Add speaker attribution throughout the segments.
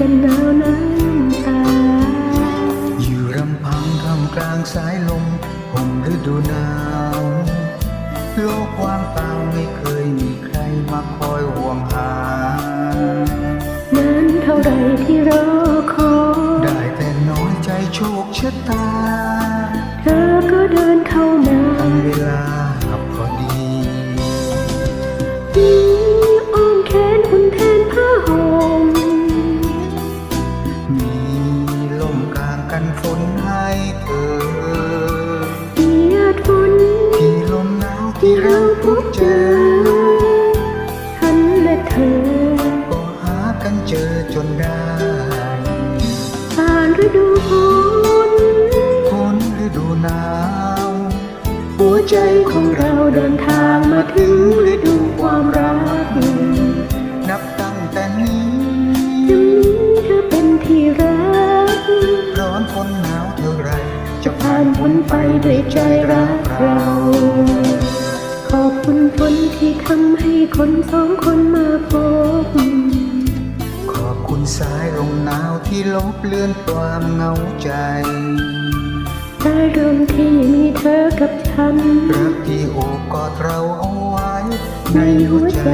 Speaker 1: กคันกันหนาวน้ำตา
Speaker 2: อยู่รำพังท่ามกลางสายลมห่มฤดูหนาว โลกว่างเปล่าไม่เคยมีใครมาคอยห่วงหา
Speaker 1: นั้นเท่าไรที่รอคอย
Speaker 2: ได้แต่น้อยใจโชคชะตาางกันฝนให้เธอ
Speaker 1: มีหยาดฝน
Speaker 2: ที่ลมหนาวที่เราพบเจอ
Speaker 1: ฉันและเธอ
Speaker 2: ก็หากันเจอจนได้
Speaker 1: ผ่านฤดูฝน
Speaker 2: ฝนฤดูหนาว
Speaker 1: หัวใจของเราเดินทางมาถึงฤดูความรัก
Speaker 2: นับตั้งแต่นี้
Speaker 1: จะมีเธอเป็นที่รัก
Speaker 2: ร้อนหนาวเท่าไร
Speaker 1: จะผ่านพ้นไปด้วยใจรักเรา ขอบคุณฝนที่ทำให้คนสองคนมาพบ
Speaker 2: ขอบคุณสายลมหนาวที่ลบเลือนความเหงาใจ
Speaker 1: ได้เริ่มที่มีเธอกับฉัน
Speaker 2: รักที่โอบกอดเราเอาไว้
Speaker 1: ในหัวใจ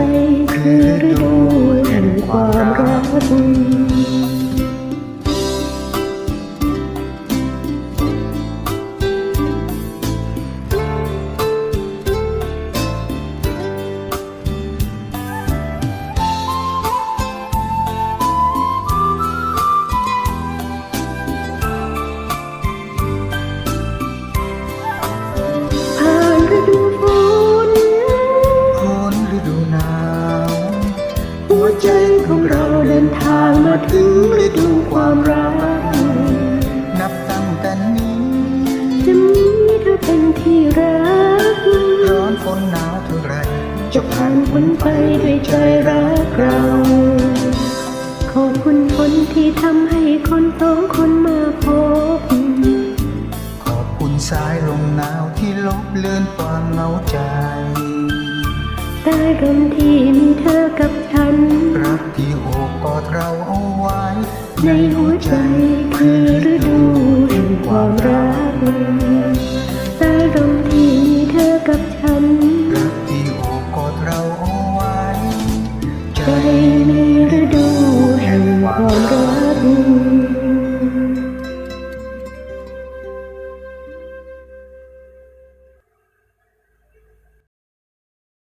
Speaker 1: คือฤดูแห่งความรัก ถึงฤดูความรัก
Speaker 2: นับตั้งแต่นี้
Speaker 1: จะมีเธอเป็นที่รัก
Speaker 2: ร้อนฝนหนาวเท่าไร
Speaker 1: จะผ่านพ้นไปด้วยใจรักเรา ขอบคุณฝนที่ทำให้คนสองคนมาพบ
Speaker 2: ขอบคุณสายลมหนาวที่ลบเลือนความเหงาใจ
Speaker 1: ได้ลมที่มีเธอกับฉัน
Speaker 2: รักที่โอบกอดเราเอา
Speaker 1: ในหัวใจคือฤดูแห่งความรักได้ลมที่มีเธอกับฉัน
Speaker 2: รักที่โอบกอดเราเอาไว้ ใจ
Speaker 1: ใจมีฤดูแห่งความรัก